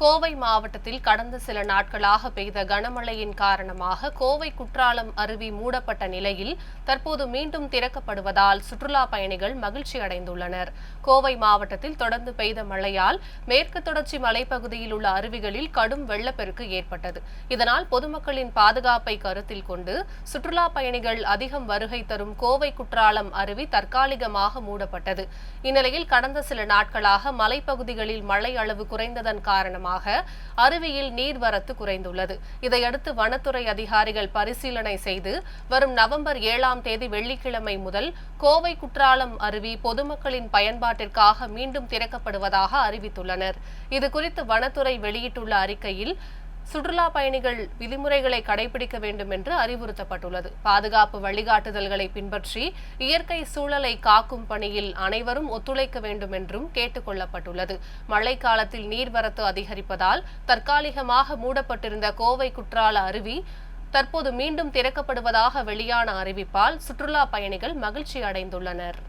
கோவை மாவட்டத்தில் கடந்த சில நாட்களாக பெய்த கனமழையின் காரணமாக கோவை குற்றாலம் அருவி மூடப்பட்ட நிலையில் தற்போது மீண்டும் திறக்கப்படுவதால் சுற்றுலா பயணிகள் மகிழ்ச்சி அடைந்துள்ளனர். கோவை மாவட்டத்தில் தொடர்ந்து பெய்த மழையால் மேற்கு தொடர்ச்சி மலைப்பகுதியில் உள்ள அருவிகளில் கடும் வெள்ளப்பெருக்கு ஏற்பட்டது. இதனால் பொதுமக்களின் பாதுகாப்பை கருத்தில் கொண்டு சுற்றுலா பயணிகள் அதிகம் வருகை தரும் கோவை குற்றாலம் அருவி தற்காலிகமாக மூடப்பட்டது. இந்நிலையில் கடந்த சில நாட்களாக மலைப்பகுதிகளில் மழை அளவு குறைந்ததன் காரணமாக அருவியில் நீர்வரத்து குறைந்துள்ளது. இதையடுத்து வனத்துறை அதிகாரிகள் பரிசீலனை செய்து வரும் நவம்பர் ஏழாம் தேதி வெள்ளிக்கிழமை முதல் கோவை குற்றாலம் அருவி பொதுமக்களின் பயன்பாட்டிற்காக மீண்டும் திறக்கப்படுவதாக அறிவித்துள்ளனர். இதுகுறித்து வனத்துறை வெளியிட்டுள்ள அறிக்கையில் சுற்றுலா பயணிகள் விதிமுறைகளை கடைபிடிக்க வேண்டும் என்று அறிவுறுத்தப்பட்டுள்ளது. பாதுகாப்பு வழிகாட்டுதல்களை பின்பற்றி இயற்கை சூழலை காக்கும் பணியில் அனைவரும் ஒத்துழைக்க வேண்டும் என்றும் கேட்டுக் கொள்ளப்பட்டுள்ளது மழைக்காலத்தில் நீர்வரத்து அதிகரிப்பதால் தற்காலிகமாக மூடப்பட்டிருந்த கோவை குற்றால அருவி தற்போது மீண்டும் திறக்கப்படுவதாக வெளியான அறிவிப்பால் சுற்றுலா பயணிகள் மகிழ்ச்சி அடைந்துள்ளனர்